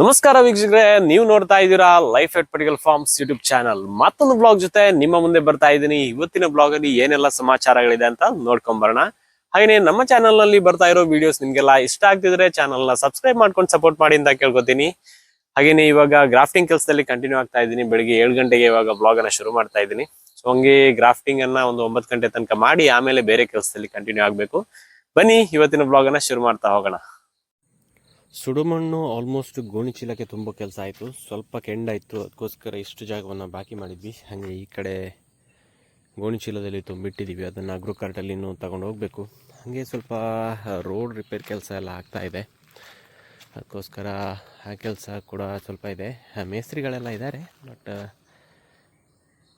ನಮಸ್ಕಾರ ವೀಕ್ಷಕರೇ, ನೀವು ನೋಡ್ತಾ ಇದ್ದೀರಾ life at particle farms YouTube channel ಮತ್ತೊಂದು ಬ್ಲಾಗ್ ಜೊತೆ ನಿಮ್ಮ ಮುಂದೆ ಬರ್ತಾ ಇದ್ದೀನಿ. ಇವತ್ತಿನ ಬ್ಲಾಗ್ ಅಲ್ಲಿ ಏನೆಲ್ಲ ಸಮಾಚಾರಗಳಿದೆ ಅಂತ ನೋಡ್ಕೊಂಡ್ ಬರೋಣ. ಹಾಗೇನೆ ನಮ್ಮ ಚಾನಲ್ನಲ್ಲಿ ಬರ್ತಾ ಇರೋ ವಿಡಿಯೋಸ್ ನಿಮ್ಗೆಲ್ಲ ಇಷ್ಟ ಆಗ್ತಿದ್ರೆ ಚಾನಲ್ನ ಸಬ್ಸ್ಕ್ರೈಬ್ ಮಾಡ್ಕೊಂಡು ಸಪೋರ್ಟ್ ಮಾಡಿ ಅಂತ ಕೇಳ್ಕೊತೀನಿ. ಹಾಗೇನೆ ಇವಾಗ ಗ್ರಾಫ್ಟಿಂಗ್ ಕೆಲಸದಲ್ಲಿ ಕಂಟಿನ್ಯೂ ಆಗ್ತಾ ಇದ್ದೀನಿ. ಬೆಳಿಗ್ಗೆ ಏಳು ಗಂಟೆಗೆ ಇವಾಗ ಬ್ಲಾಗ್ ಅನ್ನ ಶುರು ಮಾಡ್ತಾ ಇದ್ದೀನಿ. ಸೊ ಹಂಗೆ ಗ್ರಾಫ್ಟಿಂಗ್ ಅನ್ನ ಒಂದು ಒಂಬತ್ತು ಗಂಟೆ ತನಕ ಮಾಡಿ, ಆಮೇಲೆ ಬೇರೆ ಕೆಲಸದಲ್ಲಿ ಕಂಟಿನ್ಯೂ ಆಗ್ಬೇಕು. ಬನ್ನಿ, ಇವತ್ತಿನ ಬ್ಲಾಗ್ ಅನ್ನ ಶುರು ಮಾಡ್ತಾ ಹೋಗೋಣ. ಸುಡುಮಣ್ಣು ಆಲ್ಮೋಸ್ಟ್ ಗೋಣಿ ಚೀಲಕ್ಕೆ ತುಂಬ ಕೆಲಸ ಆಯಿತು. ಸ್ವಲ್ಪ ಕೆಂಡಾಯಿತು. ಅದಕ್ಕೋಸ್ಕರ ಇಷ್ಟು ಜಾಗವನ್ನು ಬಾಕಿ ಮಾಡಿದ್ವಿ. ಹಾಗೆ ಈ ಕಡೆ ಗೋಣಿ ಚೀಲದಲ್ಲಿ ತುಂಬಿಟ್ಟಿದ್ದೀವಿ ಅದನ್ನು ಅಗ್ರೋ ಕಾರ್ಟಲ್ಲಿ ಇನ್ನೂ ತಗೊಂಡು ಹೋಗಬೇಕು. ಹಾಗೆ ಸ್ವಲ್ಪ ರೋಡ್ ರಿಪೇರ್ ಕೆಲಸ ಎಲ್ಲ ಆಗ್ತಾ ಇದೆ. ಅದಕ್ಕೋಸ್ಕರ ಆ ಕೆಲಸ ಕೂಡ ಸ್ವಲ್ಪ ಇದೆ. ಮೇಸ್ತ್ರಿಗಳೆಲ್ಲ ಇದ್ದಾರೆ ಬಟ್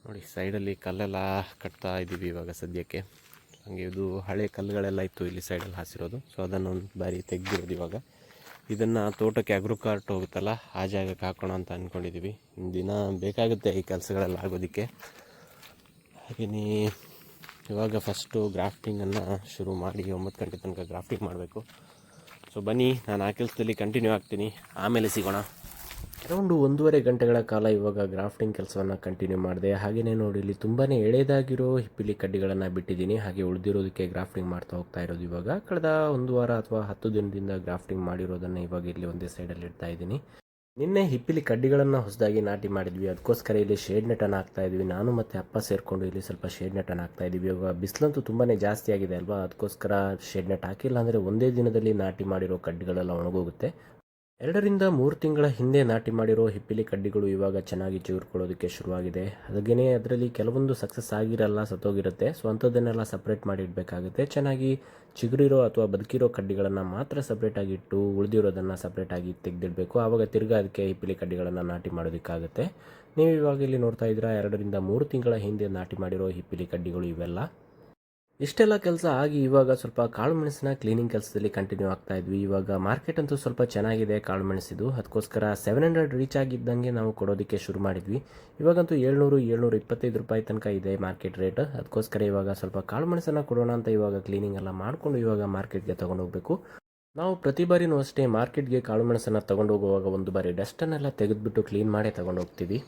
ನೋಡಿ ಸೈಡಲ್ಲಿ ಕಲ್ಲೆಲ್ಲ ಕಟ್ತಾ ಇದ್ದೀವಿ ಇವಾಗ ಸದ್ಯಕ್ಕೆ. ಹಾಗೆ ಇದು ಹಳೆ ಕಲ್ಲುಗಳೆಲ್ಲ ಇತ್ತು ಇಲ್ಲಿ ಸೈಡಲ್ಲಿ ಹಾಸಿರೋದು. ಸೊ ಅದನ್ನು ಒಂದು ಬಾರಿ ತೆಗೆದಿರೋದು ಇವಾಗ. ಇದನ್ನು ತೋಟಕ್ಕೆ ಅಗ್ರೋಕಾರ್ಟ್ ಹೋಗುತ್ತಲ್ಲ, ಆ ಜಾಗಕ್ಕೆ ಹಾಕೋಣ ಅಂತ ಅಂದ್ಕೊಂಡಿದ್ದೀವಿ ದಿನ ಬೇಕಾಗುತ್ತೆ ಈ ಕೆಲಸಗಳೆಲ್ಲ ಆಗೋದಕ್ಕೆ. ಹಾಗೆಯೇ ಇವಾಗ ಫಸ್ಟು ಗ್ರಾಫ್ಟಿಂಗನ್ನು ಶುರು ಮಾಡಿ ಒಂಬತ್ತು ಗಂಟೆ ತನಕ ಗ್ರಾಫ್ಟಿಂಗ್ ಮಾಡಬೇಕು. ಸೊ ಬನ್ನಿ, ನಾನು ಆ ಕೆಲಸದಲ್ಲಿ ಕಂಟಿನ್ಯೂ ಆಗ್ತೀನಿ. ಆಮೇಲೆ ಸಿಗೋಣ. ಅರೌಂಡು ಒಂದೂವರೆ ಗಂಟೆಗಳ ಕಾಲ ಇವಾಗ ಗ್ರಾಫ್ಟಿಂಗ್ ಕೆಲಸವನ್ನು ಕಂಟಿನ್ಯೂ ಮಾಡಿದೆ. ಹಾಗೆಯೇ ನೋಡಿ, ಇಲ್ಲಿ ತುಂಬಾ ಎಳೆದಾಗಿರೋ ಹಿಪ್ಪಿಲಿ ಕಡ್ಡಿಗಳನ್ನು ಬಿಟ್ಟಿದ್ದೀನಿ. ಹಾಗೆ ಉಳಿದಿರೋದಕ್ಕೆ ಗ್ರಾಫ್ಟಿಂಗ್ ಮಾಡ್ತಾ ಹೋಗ್ತಾ ಇರೋದು ಇವಾಗ. ಕಳೆದ ಒಂದು ವಾರ ಅಥವಾ ಹತ್ತು ದಿನದಿಂದ ಗ್ರಾಫ್ಟಿಂಗ್ ಮಾಡಿರೋದನ್ನು ಇವಾಗ ಇಲ್ಲಿ ಒಂದೇ ಸೈಡಲ್ಲಿ ಇಡ್ತಾ ಇದ್ದೀನಿ. ನಿನ್ನೆ ಹಿಪ್ಪಿಲಿ ಕಡ್ಡಿಗಳನ್ನು ಹೊಸದಾಗಿ ನಾಟಿ ಮಾಡಿದ್ವಿ. ಅದಕ್ಕೋಸ್ಕರ ಇಲ್ಲಿ ಶೇಡ್ ನೆಟನ್ನು ಹಾಕ್ತಾ ಇದ್ವಿ. ನಾನು ಮತ್ತು ಅಪ್ಪ ಸೇರಿಕೊಂಡು ಇಲ್ಲಿ ಸ್ವಲ್ಪ ಶೇಡ್ ನೆಟನ್ನು ಹಾಕ್ತಾ ಇದ್ವಿ ಇವಾಗ ಬಿಸಿಲಂತೂ ತುಂಬಾ ಜಾಸ್ತಿ ಆಗಿದೆ ಅಲ್ವಾ? ಅದಕ್ಕೋಸ್ಕರ ಶೇಡ್ ನೆಟ್ ಹಾಕಿಲ್ಲ ಅಂದರೆ ಒಂದೇ ದಿನದಲ್ಲಿ ನಾಟಿ ಮಾಡಿರೋ ಕಡ್ಡಿಗಳೆಲ್ಲ ಒಣಗೋಗುತ್ತೆ. ಎರಡರಿಂದ ಮೂರು ತಿಂಗಳ ಹಿಂದೆ ನಾಟಿ ಮಾಡಿರೋ ಹಿಪ್ಪಿಲಿ ಕಡ್ಡಿಗಳು ಇವಾಗ ಚೆನ್ನಾಗಿ ಚಿಗುರ್ಕೊಳ್ಳೋದಕ್ಕೆ ಶುರುವಾಗಿದೆ. ಹಾಗೆಯೇ ಅದರಲ್ಲಿ ಕೆಲವೊಂದು ಸಕ್ಸಸ್ ಆಗಿರಲ್ಲ, ಸತ್ತೋಗಿರುತ್ತೆ. ಸೊ ಅಂಥದ್ದನ್ನೆಲ್ಲ ಸಪ್ರೇಟ್ ಮಾಡಿ ಇಡಬೇಕಾಗುತ್ತೆ. ಚೆನ್ನಾಗಿ ಚಿಗುರಿರೋ ಅಥವಾ ಬದುಕಿರೋ ಕಡ್ಡಿಗಳನ್ನು ಮಾತ್ರ ಸಪ್ರೇಟಾಗಿ ಇಟ್ಟು, ಉಳಿದಿರೋದನ್ನು ಸಪ್ರೇಟಾಗಿ ತೆಗೆದಿಡಬೇಕು. ಆವಾಗ ತಿರ್ಗಾ ಅದಕ್ಕೆ ಹಿಪ್ಪಿಲಿ ಕಡ್ಡಿಗಳನ್ನು ನಾಟಿ ಮಾಡೋದಕ್ಕಾಗುತ್ತೆ. ನೀವು ಇವಾಗ ಇಲ್ಲಿ ನೋಡ್ತಾ ಇದ್ದೀರಾ, ಎರಡರಿಂದ ಮೂರು ತಿಂಗಳ ಹಿಂದೆ ನಾಟಿ ಮಾಡಿರೋ ಹಿಪ್ಪಿಲಿ ಕಡ್ಡಿಗಳು ಇವೆಲ್ಲ. ಇಷ್ಟೆಲ್ಲ ಕೆಲಸ ಆಗಿ ಇವಾಗ ಸ್ವಲ್ಪ ಕಾಳು ಮೆಣಸಿನ ಕ್ಲೀನಿಂಗ್ ಕೆಲಸದಲ್ಲಿ ಕಂಟಿನ್ಯೂ ಆಗ್ತಾ ಇದ್ವಿ. ಇವಾಗ ಮಾರ್ಕೆಟ್ ಅಂತೂ ಸ್ವಲ್ಪ ಚೆನ್ನಾಗಿದೆ ಕಾಳು ಮೆಣಸಿದು. ಅದಕ್ಕೋಸ್ಕರ ಸೆವೆನ್ ಹಂಡ್ರೆಡ್ ರೀಚ್ ಆಗಿದ್ದಂಗೆ ನಾವು ಕೊಡೋದಕ್ಕೆ ಶುರು ಮಾಡಿದ್ವಿ. ಇವಾಗಂತೂ ಏಳ್ನೂರು, ಏಳ್ನೂರ ಇಪ್ಪತ್ತೈದು ರೂಪಾಯಿ ತನಕ ಇದೆ ಮಾರ್ಕೆಟ್ ರೇಟ್ ಅದಕ್ಕೋಸ್ಕರ ಇವಾಗ ಸ್ವಲ್ಪ ಕಾಳು ಮೆಣಸನ್ನು ಕೊಡೋಣ ಅಂತ ಇವಾಗ ಕ್ಲೀನಿಂಗ್ ಎಲ್ಲ ಮಾಡಿಕೊಂಡು ಇವಾಗ ಮಾರ್ಕೆಟ್ಗೆ ತೊಗೊಂಡೋಗ್ಬೇಕು ಹೋಗಬೇಕು. ನಾವು ಪ್ರತಿ ಬಾರಿನೂ ಅಷ್ಟೇ ಮಾರ್ಕೆಟ್ಗೆ ಕಾಳು ಮೆಣಸನ್ನು ಹೋಗುವಾಗ ಒಂದು ಬಾರಿ ಡಸ್ಟನ್ನೆಲ್ಲ ತೆಗೆದುಬಿಟ್ಟು ಕ್ಲೀನ್ ಮಾಡೇ ತೊಗೊಂಡು ಹೋಗ್ತೀವಿ.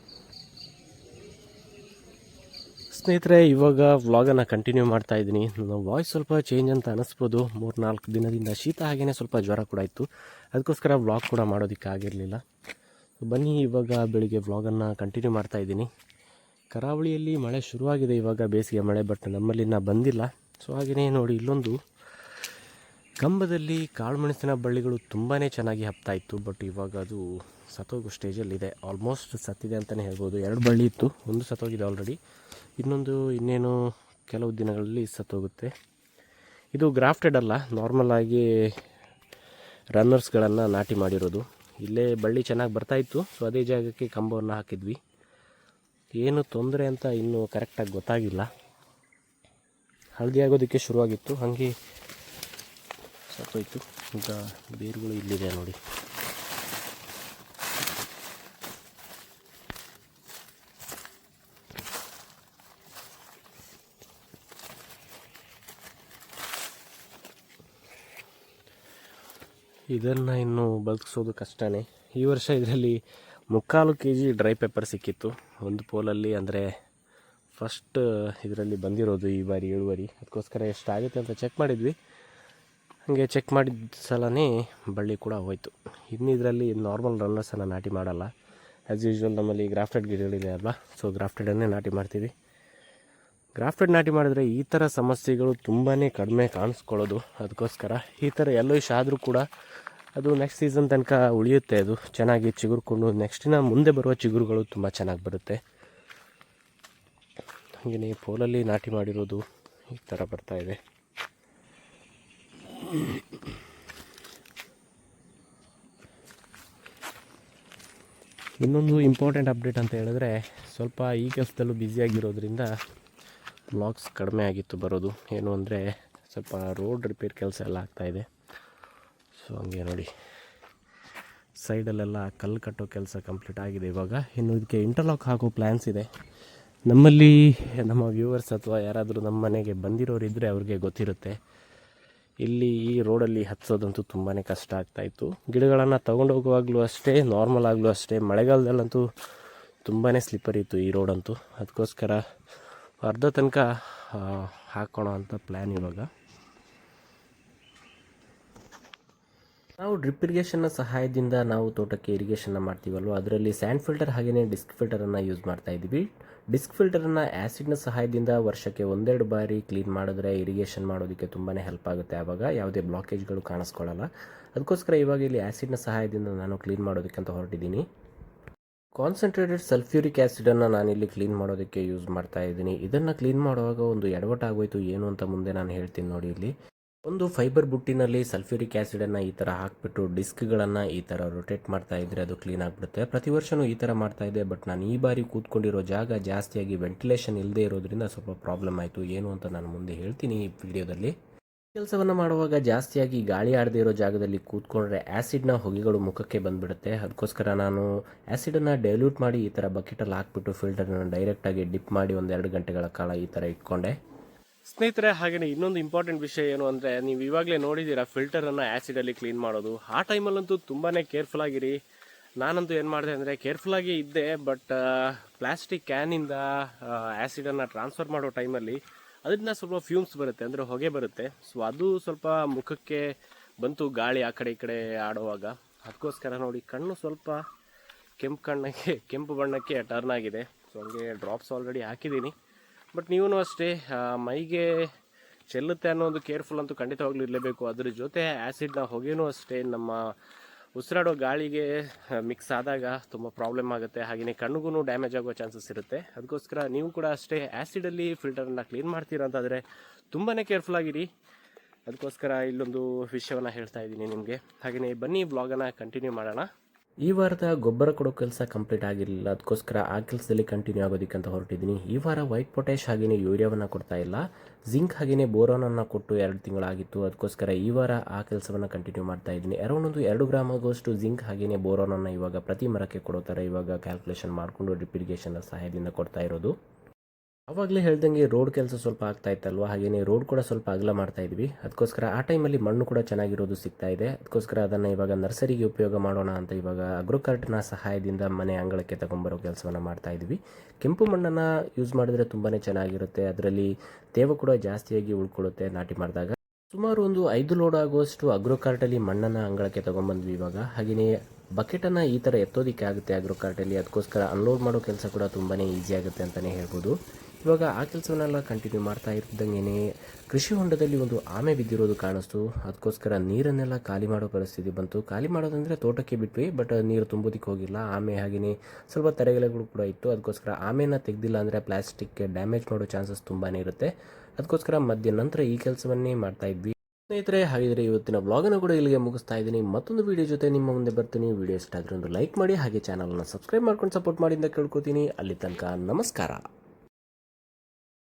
ಸ್ನೇಹಿತರೆ, ಇವಾಗ ವ್ಲಾಗನ್ನು ಕಂಟಿನ್ಯೂ ಮಾಡ್ತಾ ಇದ್ದೀನಿ. ನನ್ನ ವಾಯ್ಸ್ ಸ್ವಲ್ಪ ಚೇಂಜ್ ಅಂತ ಅನಿಸ್ಬೋದು. ಮೂರು ನಾಲ್ಕು ದಿನದಿಂದ ಶೀತ ಹಾಗೆಯೇ ಸ್ವಲ್ಪ ಜ್ವರ ಕೂಡ ಇತ್ತು. ಅದಕ್ಕೋಸ್ಕರ ವ್ಲಾಗ್ ಕೂಡ ಮಾಡೋದಕ್ಕೆ ಆಗಿರಲಿಲ್ಲ. ಬನ್ನಿ, ಇವಾಗ ಬೆಳಿಗ್ಗೆ ವ್ಲಾಗನ್ನು ಕಂಟಿನ್ಯೂ ಮಾಡ್ತಾ ಇದ್ದೀನಿ. ಕರಾವಳಿಯಲ್ಲಿ ಮಳೆ ಶುರುವಾಗಿದೆ. ಇವಾಗ ಬೇಸಿಗೆ ಮಳೆ ಬಟ್ ನಮ್ಮಲ್ಲಿ ಇನ್ನೂ ಬಂದಿಲ್ಲ. ಸೊ ಹಾಗೆಯೇ ನೋಡಿ, ಇಲ್ಲೊಂದು ಕಂಬದಲ್ಲಿ ಕಾಳುಮೆಣಸಿನ ಬಳ್ಳಿಗಳು ತುಂಬಾ ಚೆನ್ನಾಗಿ ಹಬ್ತಾ ಇತ್ತು, ಬಟ್ ಇವಾಗ ಅದು ಸತ್ತೋಗೋ ಸ್ಟೇಜಲ್ಲಿದೆ. ಆಲ್ಮೋಸ್ಟ್ ಸತ್ತಿದೆ ಅಂತಲೇ ಹೇಳ್ಬೋದು. ಎರಡು ಬಳ್ಳಿ ಇತ್ತು, ಒಂದು ಸತ್ತೋಗಿದೆ ಆಲ್ರೆಡಿ ಇನ್ನೊಂದು ಇನ್ನೇನು ಕೆಲವು ದಿನಗಳಲ್ಲಿ ಸತ್ತೋಗುತ್ತೆ. ಇದು ಗ್ರಾಫ್ಟೆಡ್ ಅಲ್ಲ ನಾರ್ಮಲ್ ಆಗಿ ರನ್ನರ್ಸ್ಗಳನ್ನು ನಾಟಿ ಮಾಡಿರೋದು. ಇಲ್ಲೇ ಬಳ್ಳಿ ಚೆನ್ನಾಗಿ ಬರ್ತಾಯಿತ್ತು ಸೊ ಅದೇ ಜಾಗಕ್ಕೆ ಕಂಬವನ್ನು ಹಾಕಿದ್ವಿ. ಏನು ತೊಂದರೆ ಅಂತ ಇನ್ನೂ ಕರೆಕ್ಟಾಗಿ ಗೊತ್ತಾಗಿಲ್ಲ. ಹಳದಿ ಆಗೋದಕ್ಕೆ ಶುರುವಾಗಿತ್ತು. ಹಾಗೆ ಸತ್ತೋಯ್ತು ಈಗ ಬೇರುಗಳು ಇಲ್ಲಿದೆ ನೋಡಿ. ಇದನ್ನು ಇನ್ನು ಬದುಕಿಸೋದು ಕಷ್ಟನೇ. ಈ ವರ್ಷ ಇದರಲ್ಲಿ ಮುಕ್ಕಾಲು ಕೆ ಜಿ ಡ್ರೈ ಪೇಪರ್ ಸಿಕ್ಕಿತ್ತು. ಒಂದು ಪೋಲಲ್ಲಿ ಅಂದರೆ ಫಸ್ಟ್ ಇದರಲ್ಲಿ ಬಂದಿರೋದು ಈ ಬಾರಿ ಇಳುವರಿ ಅದಕ್ಕೋಸ್ಕರ ಎಷ್ಟಾಗುತ್ತೆ ಅಂತ ಚೆಕ್ ಮಾಡಿದ್ವಿ. ಹಾಗೆ ಚೆಕ್ ಮಾಡಿದ ಸಲನೇ ಬಳ್ಳಿ ಕೂಡ ಹೋಯಿತು. ಇನ್ನು ಇದರಲ್ಲಿ ನಾರ್ಮಲ್ ರನ್ನರ್ಸನ್ನು ನಾಟಿ ಮಾಡಲ್ಲ. ಆ್ಯಸ್ ಯೂಶ್ವಲ್ ನಮ್ಮಲ್ಲಿ ಗ್ರಾಫ್ಟೆಡ್ ಗಿಡಗಳಿದೆ ಅಲ್ವಾ? ಸೊ ಗ್ರಾಫ್ಟೆಡನ್ನೇ ನಾಟಿ ಮಾಡ್ತೀವಿ. ಗ್ರಾಫ್ಟೆಡ್ ನಾಟಿ ಮಾಡಿದ್ರೆ ಈ ಥರ ಸಮಸ್ಯೆಗಳು ತುಂಬಾ ಕಡಿಮೆ ಕಾಣಿಸ್ಕೊಳ್ಳೋದು. ಅದಕ್ಕೋಸ್ಕರ ಈ ಥರ ಎಲ್ಲೋ ಆದರೂ ಕೂಡ ಅದು ನೆಕ್ಸ್ಟ್ ಸೀಸನ್ ತನಕ ಉಳಿಯುತ್ತೆ ಅದು. ಚೆನ್ನಾಗಿ ಚಿಗುರ್ಕೊಂಡು ನೆಕ್ಸ್ಟಿನ ಮುಂದೆ ಬರುವ ಚಿಗುರುಗಳು ತುಂಬ ಚೆನ್ನಾಗಿ ಬರುತ್ತೆ. ಹಾಗೆಯೇ ಪೋಲಲ್ಲಿ ನಾಟಿ ಮಾಡಿರೋದು ಈ ಥರ ಬರ್ತಾ ಇದೆ. ಇನ್ನೊಂದು ಇಂಪಾರ್ಟೆಂಟ್ ಅಪ್ಡೇಟ್ ಅಂತ ಹೇಳಿದ್ರೆ, ಸ್ವಲ್ಪ ಈ ಕೆಲಸದಲ್ಲೂ ಬ್ಯುಸಿಯಾಗಿರೋದ್ರಿಂದ ಬ್ಲಾಗ್ಸ್ ಕಡಿಮೆ ಆಗಿತ್ತು ಬರೋದು. ಏನು ಅಂದರೆ, ಸ್ವಲ್ಪ ರೋಡ್ ರಿಪೇರ್ ಕೆಲಸ ಎಲ್ಲ ಆಗ್ತಾಯಿದೆ ಸೊ ಹಂಗೆ ನೋಡಿ. ಸೈಡಲ್ಲೆಲ್ಲ ಕಲ್ಲು ಕಟ್ಟೋ ಕೆಲಸ ಕಂಪ್ಲೀಟ್ ಆಗಿದೆ ಇವಾಗ. ಇನ್ನು ಇದಕ್ಕೆ ಇಂಟರ್ಲಾಕ್ ಹಾಕೋ ಪ್ಲ್ಯಾನ್ಸ್ ಇದೆ. ನಮ್ಮಲ್ಲಿ ನಮ್ಮ ವ್ಯೂವರ್ಸ್ ಅಥವಾ ಯಾರಾದರೂ ನಮ್ಮ ಮನೆಗೆ ಬಂದಿರೋರು ಇದ್ದರೆ ಅವ್ರಿಗೆ ಗೊತ್ತಿರುತ್ತೆ. ಇಲ್ಲಿ ಈ ರೋಡಲ್ಲಿ ಹತ್ತಿಸೋದಂತೂ ತುಂಬಾ ಕಷ್ಟ ಆಗ್ತಾಯಿತ್ತು ಗಿಡಗಳನ್ನು ತೊಗೊಂಡು ಹೋಗುವಾಗಲೂ ಅಷ್ಟೇ ನಾರ್ಮಲ್ ಆಗಲೂ ಅಷ್ಟೇ. ಮಳೆಗಾಲದಲ್ಲಂತೂ ತುಂಬಾ ಸ್ಲಿಪ್ಪರ್ ಇತ್ತು ಈ ರೋಡಂತೂ. ಅದಕ್ಕೋಸ್ಕರ ಅರ್ಧ ತನಕ ಹಾಕೋಣ ಅಂತ ಪ್ಲ್ಯಾನ್ ಇವಾಗ. ನಾವು ಡ್ರಿಪ್ ಇರಿಗೇಷನ್ನ ಸಹಾಯದಿಂದ ನಾವು ತೋಟಕ್ಕೆ ಇರಿಗೇಷನ್ನ ಮಾಡ್ತೀವಲ್ವ? ಅದರಲ್ಲಿ ಸ್ಯಾಂಡ್ ಫಿಲ್ಟರ್ ಹಾಗೆಯೇ ಡಿಸ್ಕ್ ಫಿಲ್ಟರನ್ನು ಯೂಸ್ ಮಾಡ್ತಾ ಇದ್ದೀವಿ. ಡಿಸ್ಕ್ ಫಿಲ್ಟರನ್ನು ಆ್ಯಸಿಡ್ನ ಸಹಾಯದಿಂದ ವರ್ಷಕ್ಕೆ ಒಂದೆರಡು ಬಾರಿ ಕ್ಲೀನ್ ಮಾಡಿದ್ರೆ ಇರಿಗೇಷನ್ ಮಾಡೋದಕ್ಕೆ ತುಂಬಾ ಹೆಲ್ಪ್ ಆಗುತ್ತೆ. ಆವಾಗ ಯಾವುದೇ ಬ್ಲಾಕೇಜ್ಗಳು ಕಾಣಿಸ್ಕೊಳ್ಳಲ್ಲ. ಅದಕ್ಕೋಸ್ಕರ ಇವಾಗ ಇಲ್ಲಿ ಆ್ಯಸಿಡ್ನ ಸಹಾಯದಿಂದ ನಾನು ಕ್ಲೀನ್ ಮಾಡೋದಕ್ಕೆ ಅಂತ ಹೊರಟಿದ್ದೀನಿ. ಕಾನ್ಸಂಟ್ರೇಟೆಡ್ ಸಲ್ಫ್ಯೂರಿಕ್ ಆ್ಯಸಿಡನ್ನು ನಾನಿಲ್ಲಿ ಕ್ಲೀನ್ ಮಾಡೋದಕ್ಕೆ ಯೂಸ್ ಮಾಡ್ತಾ ಇದ್ದೀನಿ. ಇದನ್ನು ಕ್ಲೀನ್ ಮಾಡುವಾಗ ಒಂದು ಎಡವಟ್ಟಾಗೋಯ್ತು, ಏನು ಅಂತ ಮುಂದೆ ನಾನು ಹೇಳ್ತೀನಿ ನೋಡಿ ಇಲ್ಲಿ. ಒಂದು ಫೈಬರ್ ಬುಟ್ಟಿನಲ್ಲಿ ಸಲ್ಫ್ಯೂರಿಕ್ ಆ್ಯಸಿಡನ್ನು ಈ ಥರ ಹಾಕ್ಬಿಟ್ಟು ಡಿಸ್ಕ್ಗಳನ್ನು ಈ ಥರ ರೊಟೇಟ್ ಮಾಡ್ತಾ ಇದ್ದರೆ ಅದು ಕ್ಲೀನ್ ಆಗಿಬಿಡುತ್ತೆ. ಪ್ರತಿ ವರ್ಷವೂ ಈ ಥರ ಮಾಡ್ತಾ ಇದ್ದೆ ಬಟ್ ನಾನು ಈ ಬಾರಿ ಕೂತ್ಕೊಂಡಿರೋ ಜಾಗ ಜಾಸ್ತಿಯಾಗಿ ವೆಂಟಿಲೇಷನ್ ಇಲ್ಲದೆ ಇರೋದ್ರಿಂದ ಸ್ವಲ್ಪ ಪ್ರಾಬ್ಲಮ್ ಆಯಿತು. ಏನು ಅಂತ ನಾನು ಮುಂದೆ ಹೇಳ್ತೀನಿ ಈ ವಿಡಿಯೋದಲ್ಲಿ. ಕೆಲಸವನ್ನು ಮಾಡುವಾಗ ಜಾಸ್ತಿಯಾಗಿ ಗಾಳಿ ಆಡದೇ ಇರೋ ಜಾಗದಲ್ಲಿ ಕೂತ್ಕೊಂಡ್ರೆ ಆ್ಯಸಿಡ್ನ ಹೊಗೆಗಳು ಮುಖಕ್ಕೆ ಬಂದುಬಿಡುತ್ತೆ. ಅದಕ್ಕೋಸ್ಕರ ನಾನು ಆ್ಯಸಿಡನ್ನು ಡೈಲ್ಯೂಟ್ ಮಾಡಿ ಈ ಥರ ಬಕೆಟಲ್ಲಿ ಹಾಕ್ಬಿಟ್ಟು ಫಿಲ್ಟರ್ನ ಡೈರೆಕ್ಟಾಗಿ ಡಿಪ್ ಮಾಡಿ ಒಂದು ಎರಡು ಗಂಟೆಗಳ ಕಾಲ ಈ ಥರ ಇಟ್ಕೊಂಡೆ. ಸ್ನೇಹಿತರೆ ಹಾಗೆಯೇ ಇನ್ನೊಂದು ಇಂಪಾರ್ಟೆಂಟ್ ವಿಷಯ ಏನು ಅಂದರೆ, ನೀವು ಇವಾಗಲೇ ನೋಡಿದ್ದೀರಾ ಫಿಲ್ಟರನ್ನು ಆ್ಯಸಿಡಲ್ಲಿ ಕ್ಲೀನ್ ಮಾಡೋದು. ಆ ಟೈಮಲ್ಲಂತೂ ತುಂಬಾ ಕೇರ್ಫುಲ್ ಆಗಿರಿ. ನಾನಂತೂ ಏನು ಮಾಡಿದೆ ಅಂದರೆ ಕೇರ್ಫುಲ್ಲಾಗಿ ಇದ್ದೆ ಬಟ್ ಪ್ಲಾಸ್ಟಿಕ್ ಕ್ಯಾನಿಂದ ಆ್ಯಸಿಡನ್ನು ಟ್ರಾನ್ಸ್ಫರ್ ಮಾಡೋ ಟೈಮಲ್ಲಿ ಅದರಿಂದ ಸ್ವಲ್ಪ ಫ್ಯೂಮ್ಸ್ ಬರುತ್ತೆ, ಅಂದರೆ ಹೊಗೆ ಬರುತ್ತೆ. ಸೊ ಅದು ಸ್ವಲ್ಪ ಮುಖಕ್ಕೆ ಬಂತು ಗಾಳಿ ಆ ಕಡೆ ಈ ಕಡೆ ಆಡುವಾಗ. ಅದಕ್ಕೋಸ್ಕರ ನೋಡಿ, ಕಣ್ಣು ಸ್ವಲ್ಪ ಕೆಂಪು ಕಣ್ಣಕ್ಕೆ ಕೆಂಪು ಬಣ್ಣಕ್ಕೆ ಟರ್ನ್ ಆಗಿದೆ. ಸೊ ಹಂಗೆ ಡ್ರಾಪ್ಸ್ ಆಲ್ರೆಡಿ ಹಾಕಿದ್ದೀನಿ. ಬಟ್ ನೀವೂ ಅಷ್ಟೇ ಮೈಗೆ ಚೆಲ್ಲುತ್ತೆ ಅನ್ನೋ ಒಂದು ಕೇರ್ಫುಲ್ ಅಂತೂ ಖಂಡಿತವಾಗ್ಲೂ ಇರಲೇಬೇಕು. ಅದ್ರ ಜೊತೆ ಆ್ಯಸಿಡ್ನ ಹೊಗೆನೂ ಅಷ್ಟೇ, ನಮ್ಮ ಉಸಿರಾಡೋ ಗಾಳಿಗೆ ಮಿಕ್ಸ್ ಆದಾಗ ತುಂಬ ಪ್ರಾಬ್ಲಮ್ ಆಗುತ್ತೆ. ಹಾಗೆಯೇ ಕಣ್ಣಿಗೂ ಡ್ಯಾಮೇಜ್ ಆಗೋ ಚಾನ್ಸಸ್ ಇರುತ್ತೆ. ಅದಕ್ಕೋಸ್ಕರ ನೀವು ಕೂಡ ಅಷ್ಟೇ ಆ್ಯಸಿಡಲ್ಲಿ ಫಿಲ್ಟರನ್ನು ಕ್ಲೀನ್ ಮಾಡ್ತೀರಾ ಅಂತಾದರೆ ತುಂಬಾ ಕೇರ್ಫುಲ್ ಆಗಿರಿ. ಅದಕ್ಕೋಸ್ಕರ ಇಲ್ಲೊಂದು ವಿಷಯವನ್ನು ಹೇಳ್ತಾ ಇದ್ದೀನಿ ನಿಮಗೆ. ಹಾಗೆಯೇ ಬನ್ನಿ ಬ್ಲಾಗನ್ನು ಕಂಟಿನ್ಯೂ ಮಾಡೋಣ. ಈ ವಾರದ ಗೊಬ್ಬರ ಕೊಡೋ ಕೆಲಸ ಕಂಪ್ಲೀಟ್ ಆಗಿರಲಿಲ್ಲ. ಅದಕ್ಕೋಸ್ಕರ ಆ ಕೆಲಸದಲ್ಲಿ ಕಂಟಿನ್ಯೂ ಆಗೋದಕ್ಕೆ ಅಂತ ಹೊರಟಿದ್ದೀನಿ. ಈ ವಾರ ವೈಟ್ ಪೊಟ್ಯಾಶ್ ಹಾಗೆಯೇ ಯೂರಿಯಾವನ್ನು ಕೊಡ್ತಾ ಇಲ್ಲ. ಜಿಂಕ್ ಹಾಗೆಯೇ ಬೋರೋನನ್ನು ಕೊಟ್ಟು ಎರಡು ತಿಂಗಳಾಗಿತ್ತು. ಅದಕ್ಕೋಸ್ಕರ ಈ ವಾರ ಆ ಕೆಲಸವನ್ನು ಕಂಟಿನ್ಯೂ ಮಾಡ್ತಾ ಇದ್ದೀನಿ. ಅರೌಂಡ್ ಒಂದು ಎರಡು ಗ್ರಾಮ್ ಆಗುವಷ್ಟು ಜಿಂಕ್ ಹಾಗೆಯೇ ಬೋರೋನನ್ನು ಇವಾಗ ಪ್ರತಿ ಮರಕ್ಕೆ ಕೊಡೋ ಥರ ಇವಾಗ ಕ್ಯಾಲ್ಕುಲೇಷನ್ ಮಾಡಿಕೊಂಡು ಡ್ರಿಪ್ ಇರಿಗೇಷನ್ನ ಸಹಾಯದಿಂದ ಕೊಡ್ತಾ ಇರೋದು. ಆವಾಗಲೇ ಹೇಳ್ದಂಗೆ ರೋಡ್ ಕೆಲಸ ಸ್ವಲ್ಪ ಆಗ್ತಾ ಇತ್ತಲ್ವ? ಹಾಗೆಯೇ ರೋಡ್ ಕೂಡ ಸ್ವಲ್ಪ ಅಗಲ ಮಾಡ್ತಾ ಇದ್ವಿ. ಅದಕ್ಕೋಸ್ಕರ ಆ ಟೈಮಲ್ಲಿ ಮಣ್ಣು ಕೂಡ ಚೆನ್ನಾಗಿರೋದು ಸಿಗ್ತಾ ಇದೆ. ಅದಕ್ಕೋಸ್ಕರ ಅದನ್ನು ಇವಾಗ ನರ್ಸರಿಗೆ ಉಪಯೋಗ ಮಾಡೋಣ ಅಂತ ಇವಾಗ ಅಗ್ರೋಕಾರ್ಟ್ನ ಸಹಾಯದಿಂದ ಮನೆ ಅಂಗಳಕ್ಕೆ ತಗೊಂಬರೋ ಕೆಲಸವನ್ನು ಮಾಡ್ತಾ ಇದ್ವಿ. ಕೆಂಪು ಮಣ್ಣನ್ನು ಯೂಸ್ ಮಾಡಿದ್ರೆ ತುಂಬಾ ಚೆನ್ನಾಗಿರುತ್ತೆ. ಅದರಲ್ಲಿ ತೇವ ಕೂಡ ಜಾಸ್ತಿಯಾಗಿ ಉಳ್ಕೊಳ್ಳುತ್ತೆ ನಾಟಿ ಮಾಡಿದಾಗ. ಸುಮಾರು ಒಂದು ಐದು ಲೋಡ್ ಆಗುವಷ್ಟು ಅಗ್ರೋಕಾರ್ಟಲ್ಲಿ ಮಣ್ಣನ್ನು ಅಂಗಳಕ್ಕೆ ತಗೊಂಬಂದ್ವಿ ಇವಾಗ. ಹಾಗೆಯೇ ಬಕೆಟನ್ನು ಈ ಥರ ಎತ್ತೋದಕ್ಕೆ ಆಗುತ್ತೆ ಅಗ್ರೋಕಾರ್ಟಲ್ಲಿ ಅದಕ್ಕೋಸ್ಕರ ಅನ್ಲೋಡ್ ಮಾಡೋ ಕೆಲಸ ಕೂಡ ತುಂಬಾ ಈಸಿ ಆಗುತ್ತೆ ಅಂತಲೇ ಹೇಳ್ಬೋದು. ಇವಾಗ ಆ ಕೆಲಸವನ್ನೆಲ್ಲ ಕಂಟಿನ್ಯೂ ಮಾಡ್ತಾ ಇರ್ತಿದ್ದಂಗೆ ಕೃಷಿ ಹೊಂಡದಲ್ಲಿ ಒಂದು ಆಮೆ ಬಿದ್ದಿರೋದು ಕಾಣಿಸ್ತು. ಅದಕ್ಕೋಸ್ಕರ ನೀರನ್ನೆಲ್ಲ ಖಾಲಿ ಮಾಡೋ ಪರಿಸ್ಥಿತಿ ಬಂತು. ಖಾಲಿ ಮಾಡೋದಂದರೆ ತೋಟಕ್ಕೆ ಬಿಟ್ವಿ ಬಟ್ ನೀರು ತುಂಬೋದಕ್ಕೆ ಹೋಗಿಲ್ಲ. ಆಮೆ ಹಾಗೆಯೇ ಸ್ವಲ್ಪ ತರೆಗೆಲೆಗಳು ಕೂಡ ಇತ್ತು. ಅದಕ್ಕೋಸ್ಕರ ಆಮೆನ ತೆಗೆದಿಲ್ಲ ಅಂದರೆ ಪ್ಲಾಸ್ಟಿಕ್ ಡ್ಯಾಮೇಜ್ ಮಾಡೋ ಚಾನ್ಸಸ್ ತುಂಬಾ ಇರುತ್ತೆ. ಅದಕ್ಕೋಸ್ಕರ ಮಧ್ಯ ನಂತರ ಈ ಕೆಲಸವನ್ನೇ ಮಾಡ್ತಾ ಇದ್ವಿ. ಸ್ನೇಹಿತರೆ, ಹಾಗಿದ್ರೆ ಇವತ್ತಿನ ಬ್ಲಾಗನ್ನು ಕೂಡ ಇಲ್ಲಿಗೆ ಮುಗಿಸ್ತಾ ಇದ್ದೀನಿ. ಮತ್ತೊಂದು ವಿಡಿಯೋ ಜೊತೆ ನಿಮ್ಮ ಮುಂದೆ ಬರ್ತೀನಿ. ವಿಡಿಯೋ ಇಷ್ಟ ಆದರೆ ಒಂದು ಲೈಕ್ ಮಾಡಿ, ಹಾಗೆ ಚಾನಲ್ನ ಸಬ್ಸ್ಕ್ರೈಬ್ ಮಾಡ್ಕೊಂಡು ಸಪೋರ್ಟ್ ಮಾಡಿ ಅಂತ ಕೇಳ್ಕೊತೀನಿ ಅಲ್ಲಿ ತನಕ ನಮಸ್ಕಾರ.